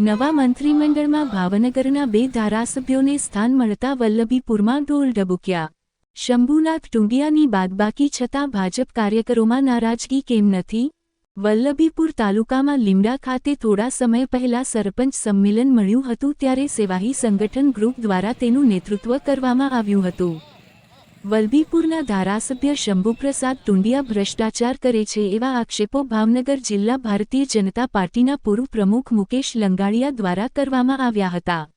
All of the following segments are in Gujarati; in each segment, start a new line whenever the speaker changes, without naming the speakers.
નવા મંત્રીમંડળમાં ભાવનગરના બે ધારાસભ્યોને સ્થાન મળતા વલ્લભીપુરમાં ઢોલ ડબુક્યા શંભુનાથ ટુંડિયાની બાદબાકી છતાં ભાજપ કાર્યકરોમાં નારાજગી કેમ નથી? વલ્લભીપુર તાલુકામાં લીમડા ખાતે થોડા સમય પહેલા સરપંચ સંમેલન મળ્યું હતું ત્યારે સેવાહી સંગઠન ગ્રુપ દ્વારા તેનું નેતૃત્વ કરવામાં આવ્યું હતું. વલભીપુરના ધારાસભ્ય શંભુપ્રસાદ ટુંડિયા ભ્રષ્ટાચાર કરે છે એવા આક્ષેપો ભાવનગર જિલ્લા ભારતીય જનતા પાર્ટીના પૂર્વ પ્રમુખ મુકેશ લંગાડિયા દ્વારા કરવામાં આવ્યા હતા.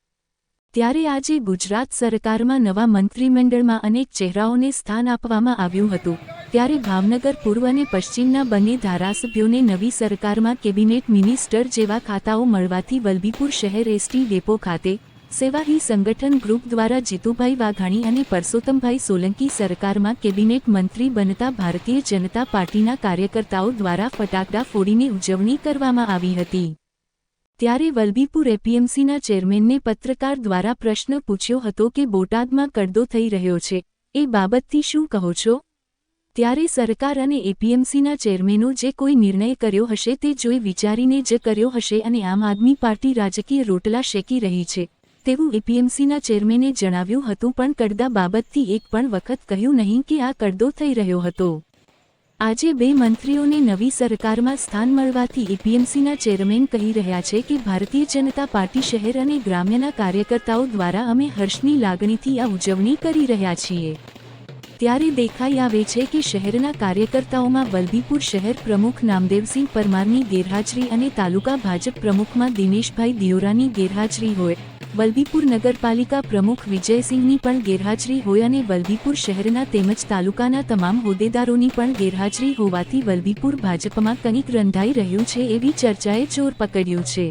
ત્યારે આજે ગુજરાત સરકારમાં નવા મંત્રીમંડળમાં અનેક ચહેરાઓને સ્થાન આપવામાં આવ્યું હતું. ત્યારે ભાવનગર પૂર્વ અને પશ્ચિમના બંને ધારાસભ્યોને નવી સરકારમાં કેબિનેટ મિનિસ્ટર જેવા ખાતાઓ મળવાથી વલભીપુર શહેર એસટી ડેપો ખાતે સેવાહી સંગઠન ગ્રુપ દ્વારા જીતુભાઈ વાઘાણી અને પરસોત્તમભાઈ સોલંકી સરકારમાં કેબિનેટ મંત્રી બનતા ભારતીય જનતા પાર્ટીના કાર્યકર્તાઓ દ્વારા ફટાકડા ફોડીને ઉજવણી કરવામાં આવી હતી. ત્યારે વલભીપુર એપીએમસીના ચેરમેનને પત્રકાર દ્વારા પ્રશ્ન પૂછ્યો હતો કે બોટાદમાં કડદો થઈ રહ્યો છે, એ બાબતથી શું કહો છો? ત્યારે સરકાર અને એપીએમસીના ચેરમેનો જે કોઈ નિર્ણય કર્યો હશે તે જોઈ વિચારીને જ કર્યો હશે અને આમ આદમી પાર્ટી રાજકીય રોટલા શેકી રહી છે. તેવું એપીએમસીના ચેરમેને જણાવ્યું હતું, પણ કડદા બાબતથી એક પણ વખત કહ્યું નહીં કે આ કડદો થઈ રહ્યો હતો. આજે બે મંત્રીઓને નવી સરકારમાં સ્થાન મળવાથી એપીએમસીના ચેરમેન કહી રહ્યા છે કે ભારતીય જનતા પાર્ટી શહેર અને ગ્રામ્યના કાર્યકર્તાઓ દ્વારા અમે હર્ષની લાગણીથી આ ઉજવણી કરી રહ્યા છીએ. ત્યારે દેખાઈ આવે છે કે શહેરના કાર્યકર્તાઓમાં વલભીપુર શહેર પ્રમુખ નામદેવસિંહ પરમારની ગેરહાજરી અને તાલુકા ભાજપ પ્રમુખમાં દિનેશભાઈ દિયોરાની ગેરહાજરી હોય વલભીપુર નગરપાલિકા પ્રમુખ વિજયસિંહની પણ ગેરહાજરી હોય અને વલભીપુર શહેરના તેમજ તાલુકાના તમામ હોદ્દેદારોની પણ ગેરહાજરી હોવાથી વલભીપુર ભાજપમાં કંઈક રંધાઈ રહ્યું છે એવી ચર્ચાએ જોર પકડ્યું છે.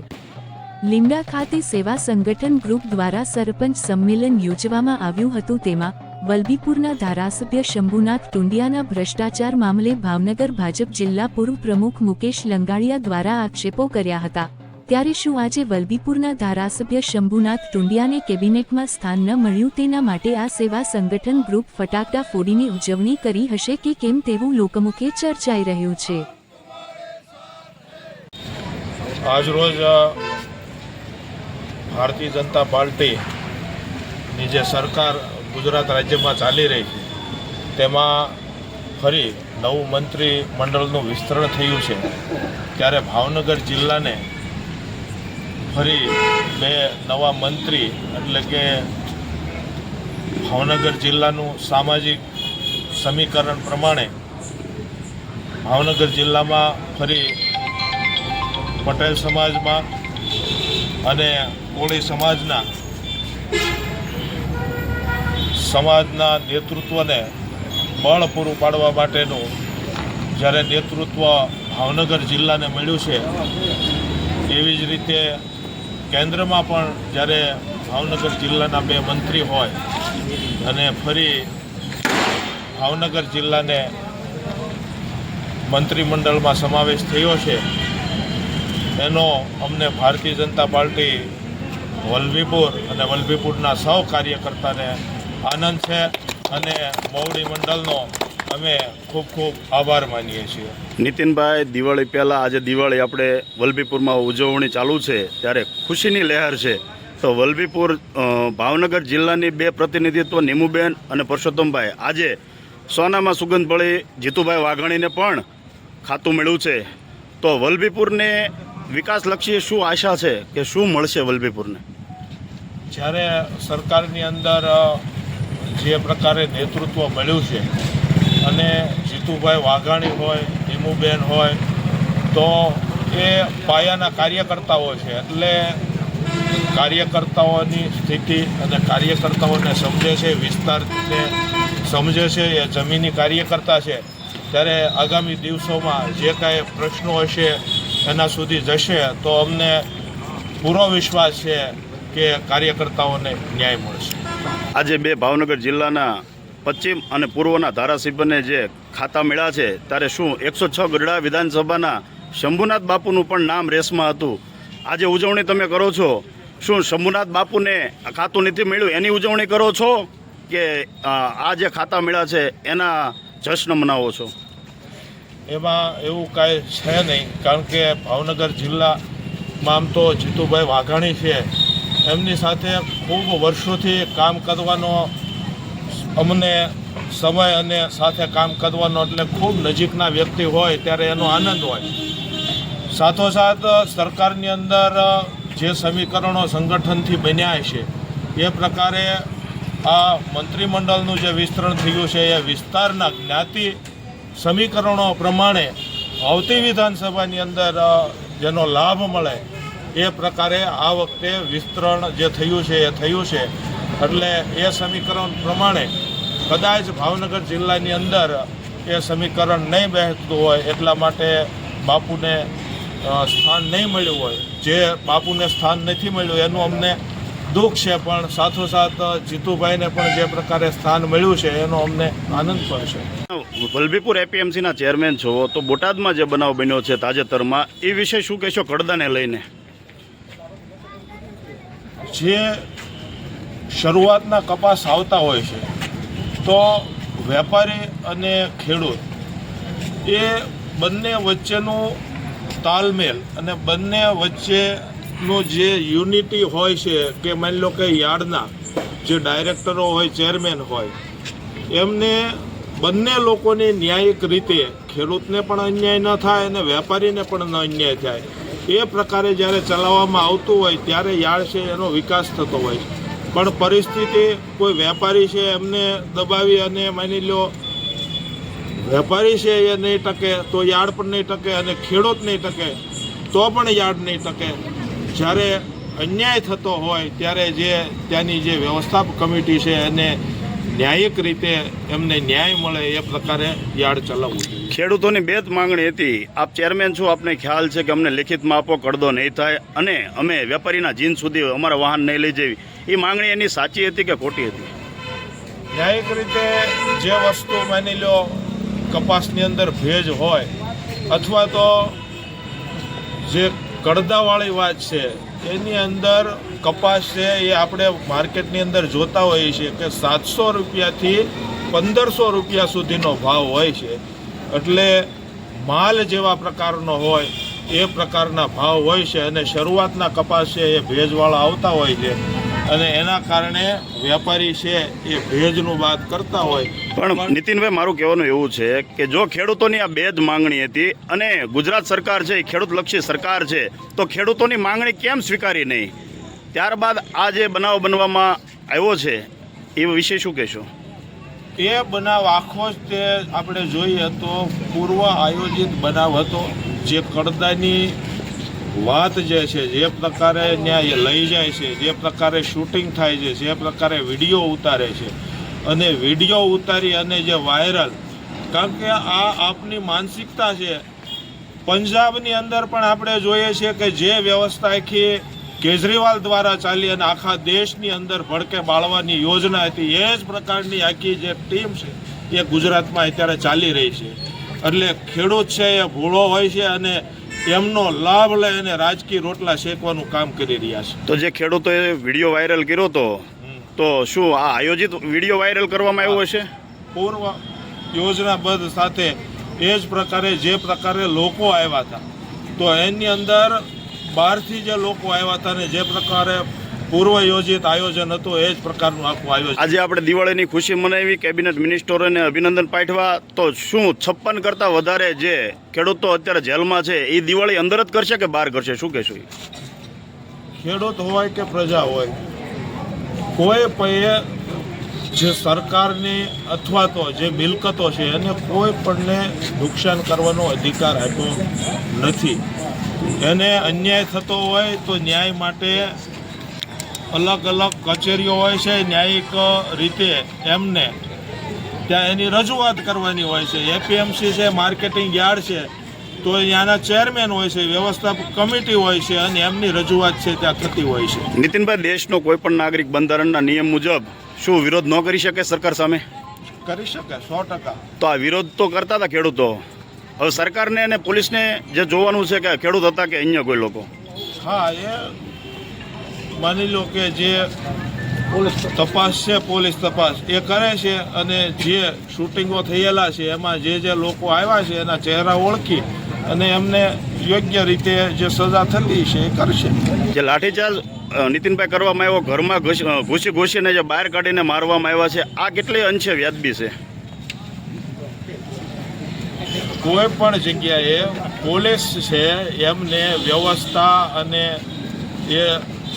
લીમડા ખાતે સેવા સંગઠન ગ્રુપ દ્વારા સરપંચ સંમેલન યોજવામાં આવ્યું હતું તેમાં વલભીપુરના ધારાસભ્ય શંભુનાથ ટુંડિયાના ભ્રષ્ટાચાર મામલે ભાવનગર ભાજપ જિલ્લા પૂર્વ પ્રમુખ મુકેશ લંગાડિયા દ્વારા આક્ષેપો કર્યા હતા. ત્યારે શું આજે વલભીપુરના ધારાસભ્ય શંભુનાથ ટુંડિયાને કેબિનેટમાં સ્થાન ન મળ્યું તેના માટે આ સેવા સંગઠન ગ્રુપ ફટાકડા ફોડીની ઉજવણી કરી હશે કે કેમ તેવું લોકમુખે ચર્ચાઈ રહ્યું છે.
આજરોજ રોજ ભારતીય જનતા પાર્ટીની જે સરકાર ગુજરાત રાજ્યમાં ચાલી રહી છે, તેમાં ફરી નવું મંત્રી મંડળનું વિસ્તરણ થયું છે. ત્યારે ભાવનગર જિલ્લાને ફરી બે નવા મંત્રી, એટલે કે ભાવનગર જિલ્લાનું સામાજિક સમીકરણ પ્રમાણે ભાવનગર જિલ્લામાં ફરી પટેલ સમાજમાં અને કોળી સમાજના સમાજના નેતૃત્વને બળ પૂરું પાડવા માટેનું જ્યારે નેતૃત્વ ભાવનગર જિલ્લાને મળ્યું છે, એવી જ રીતે કેન્દ્રમાં પણ જ્યારે ભાવનગર જિલ્લાના બે મંત્રી હોય અને ફરી ભાવનગર જિલ્લાને મંત્રીમંડળમાં સમાવેશ થયો છે, એનો અમને ભારતીય જનતા પાર્ટી વલ્લભીપુર અને વલભીપુરના સૌ કાર્યકર્તાને આનંદ છે અને મોવડી મંડળનો અમે ખૂબ ખૂબ આભાર માનીએ છીએ.
નીતિનભાઈ દિવાળી પહેલાં આજે દિવાળી આપણે વલભીપુરમાં ઉજવણી ચાલુ છે ત્યારે ખુશીની લહેર છે. તો વલભીપુર ભાવનગર જિલ્લાની બે પ્રતિનિધિત્વ નીમુબેન અને પરસોત્તમભાઈ. આજે સોનામાં સુગંધ ભળી જીતુભાઈ વાઘાણીને પણ ખાતું મળ્યું છે. તો વલભીપુરને વિકાસલક્ષી શું આશા છે કે શું મળશે વલભીપુરને?
જ્યારે સરકારની અંદર જે પ્રકારે નેતૃત્વ મળ્યું છે અને જીતુભાઈ વાઘાણી હોય નીમુબેન હોય, તો એ પાયાના કાર્યકર્તાઓ છે. એટલે કાર્યકર્તાઓની સ્થિતિ અને કાર્યકર્તાઓને સમજે છે, વિસ્તારને સમજે છે, એ જમીની કાર્યકર્તા છે. ત્યારે આગામી દિવસોમાં જે કાંઈ પ્રશ્નો હશે એના સુધી જશે, તો અમને પૂરો વિશ્વાસ છે કે કાર્યકર્તાઓને ન્યાય મળશે.
આજે બે ભાવનગર જિલ્લાના પશ્ચિમ અને પૂર્વના ધારાસભ્યને જે ખાતા મળ્યા છે, ત્યારે શું એકસો છ ગઢડા વિધાનસભાના શંભુનાથ બાપુનું પણ નામ રેસમાં હતું? આજે ઉજવણી તમે કરો છો. શું શંભુનાથ બાપુને ખાતું નથી મળ્યું? એની ઉજવણી કરો છો કે આ જે ખાતા મળ્યા છે, એના જશ્ન મનાવો છો?
એમાં એવું કાંઈ છે નહીં, કારણ કે ભાવનગર જિલ્લામાં આમ તો જીતુભાઈ વાઘાણી છે. એમની સાથે ખૂબ વર્ષોથી કામ કરવાનો અમને સમય અને સાથે કામ કરવાનો એટલે ખૂબ નજીકના વ્યક્તિ હોય ત્યારે એનો આનંદ હોય. સાથોસાથ, સરકારની અંદર જે સમીકરણો સંગઠનથી બન્યા છે, એ પ્રકારે આ મંત્રીમંડળનું જે વિસ્તરણ થયું છે, એ વિસ્તારના જ્ઞાતિ સમીકરણો પ્રમાણે આવતી વિધાનસભાની અંદર જેનો લાભ મળે, એ પ્રકારે આ વખતે વિસ્તરણ જે થયું છે, એ થયું છે. એટલે એ સમીકરણ પ્રમાણે કદાચ ભાવનગર જિલ્લાની અંદર એ સમીકરણ નહીં બેસતું હોય એટલા માટે બાપુને સ્થાન નહીં મળ્યું હોય. જે બાપુને સ્થાન નથી મળ્યું એનું અમને દુઃખ છે પણ સાથોસાથ જીતુભાઈને પણ જે પ્રકારે સ્થાન મળ્યું છે એનો અમને આનંદ પણ છે.
વલભીપુર એપીએમસીના ચેરમેન છો તો બોટાદમાં જે બનાવ બન્યો છે તાજેતરમાં એ વિશે શું કહેશો કડદાને લઈને?
જે શરૂઆતના કપાસ આવતા હોય છે, તો વેપારી અને ખેડૂત એ બંને વચ્ચેનું તાલમેલ અને બંને વચ્ચેનું જે યુનિટી હોય છે, કે માની લો કે યાર્ડના જે ડાયરેક્ટરો હોય, ચેરમેન હોય, એમને બંને લોકોની ન્યાયિક રીતે ખેડૂતને પણ અન્યાય ન થાય અને વેપારીને પણ ન અન્યાય થાય. એ પ્રકારે જ્યારે ચલાવવામાં આવતું હોય, ત્યારે યાર્ડ છે એનો વિકાસ થતો હોય છે. પણ પરિસ્થિતિ કોઈ વેપારી છે એમને દબાવી અને માની લો, વેપારી છે એ નહીં ટકે, તો યાર્ડ પણ નહીં ટકે અને ખેડૂત નહીં ટકે, તો પણ યાર્ડ નહીં ટકે. જ્યારે અન્યાય થતો હોય, ત્યારે જે ત્યાંની જે વ્યવસ્થાપક કમિટી છે એને ન્યાયિક રીતે એમને ન્યાય મળે એ પ્રકારે યાર્ડ ચલાવવું જોઈએ.
ખેડૂતોની બે જ માંગણી હતી. આપ ચેરમેન છો આપને ખ્યાલ છે કે અમને લેખિતમાં આપો કડદો નહીં થાય અને અમે વેપારીના જીન સુધી અમારા વાહન નહીં લઈ જવી. એ માંગણી એની સાચી હતી કે ખોટી હતી?
ન્યાયિક રીતે જે વસ્તુ માની લો કપાસની અંદર ભેજ હોય અથવા તો જે કડદાવાળી વાત છે એની અંદર કપાસ છે, એ આપણે માર્કેટની અંદર જોતા હોઈએ છીએ કે સાતસો રૂપિયાથી પંદરસો રૂપિયા સુધીનો ભાવ હોય છે. એટલે માલ જેવા પ્રકારનો હોય, એ પ્રકારના ભાવ હોય છે અને શરૂઆતના કપાસ છે, એ ભેજવાળા આવતા હોય છે. અને એના કારણે વેપારી છે એ ભેજનું વાત કરતા હોય.
પણ નીતિનભાઈ મારું કહેવાનું એવું છે કે જો ખેડૂતોની આ બે જ માંગણી હતી અને ગુજરાત સરકાર છે એ ખેડૂતલક્ષી સરકાર છે તો ખેડૂતોની માંગણી કેમ સ્વીકારી નહીં? ત્યારબાદ આ જે બનાવ બનવામાં આવ્યો છે એ વિશે શું કહેશો?
એ બનાવ આખો જ તે આપણે જોઈએ તો પૂર્વ આયોજિત બનાવ હતો જે કડદાની વાત જે છે, જે પ્રકારે ત્યાં લઈ જાય છે, જે પ્રકારે શૂટિંગ થાય છે, જે પ્રકારે વીડિયો ઉતારે છે, અને વીડિયો ઉતારી અને જે વાયરલ કારણ કે આ આપની માનસિકતા છે. પંજાબની અંદર પણ આપણે જોઈએ છીએ કે જે વ્યવસ્થા આખી કેજરીવાલ દ્વારા ચાલી અને આખા દેશની અંદર ભડકે બાળવાની યોજના હતી, એ જ પ્રકારની આખી જે ટીમ છે, એ ગુજરાતમાં અત્યારે ચાલી રહી છે. એટલે ખેડૂત છે એ ભૂળો હોય છે અને એમનો લાભ લઈ અને રાજકીય રોટલા શેકવાનું કામ કરી રહ્યા છે.
તો જે ખેડૂતોએ વીડિયો વાયરલ કર્યો તો તો શું આ આયોજિત વીડિયો વાયરલ કરવામાં આવ્યો હશે?
પૂર્વ યોજનાબદ્ધ સાથે એ જ પ્રકારે જે પ્રકારે લોકો આવ્યા હતા. તો એની અંદર બહારથી જે લોકો આવ્યા હતા ને જે પ્રકારે પૂર્વ યોજિત આયોજન હતું એ જ પ્રકારનું આખું આયોજન.
આજે આપણે દિવાળીની ખુશી મનાવી કેબિનેટ મિનિસ્ટરોને અભિનંદન પાઠવા. તો શું છપ્પન કરતાં વધારે જે ખેડૂતો અત્યારે જેલમાં છે એ દિવાળી અંદર જ કરશે કે બહાર કરશે? શું કહેશું
ખેડૂત હોય કે પ્રજા હોય કોઈ પણ જે સરકારની અથવા તો જે મિલકતો છે એને કોઈ પણને નુકસાન કરવાનો અધિકાર આપ્યો નથી. એને અન્યાય થતો હોય તો ન્યાય માટે અલગ અલગ કચેરીઓ હોય છે ન્યાયિક રીતે એમને. ત્યાં એની રજૂઆત કરવાની હોય છે. એપીએમસી છે માર્કેટિંગ યાર્ડ છે તો ત્યાંના ચેરમેન હોય છે વ્યવસ્થાપક કમિટી હોય છે અને એમની રજૂઆત છે ત્યાં થતી હોય છે.
નીતિનભાઈ દેશનો કોઈ પણ નાગરિક બંધારણના નિયમ મુજબ શું વિરોધ ન કરી શકે સરકાર સામે?
કરી શકે સો ટકા.
તો આ વિરોધ તો કરતા હતા ખેડૂતો. હવે સરકારને અને પોલીસને જે જોવાનું છે કે ખેડૂત હતા કે અન્ય કોઈ લોકો?
હા એ માની લો કે જે તપાસ છે પોલીસ તપાસ એ કરે છે અને જે શૂટિંગો થયેલા છે એમાં જે જે લોકો આવ્યા છે એના ચહેરા ઓળખી અને એમને યોગ્ય રીતે જે સજા થતી છે એ કરશે.
જે લાઠીચાર્જ નીતિનભાઈ કરવામાં આવ્યો ઘરમાં ઘુસ- ઘૂસી ઘૂસીને જે બહાર કાઢીને મારવામાં આવ્યા છે આ કેટલી અંશે વ્યાજબી છે?
કોઈ પણ જગ્યાએ પોલીસ છે એમને વ્યવસ્થા અને એ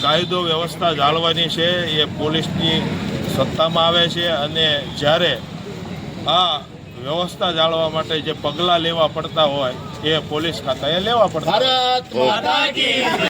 કાયદો વ્યવસ્થા જાળવાની છે, એ પોલીસની સત્તામાં આવે છે અને જ્યારે આ વ્યવસ્થા જાળવવા માટે જે પગલાં લેવા પડતા હોય, એ પોલીસ ખાતાએ લેવા પડતા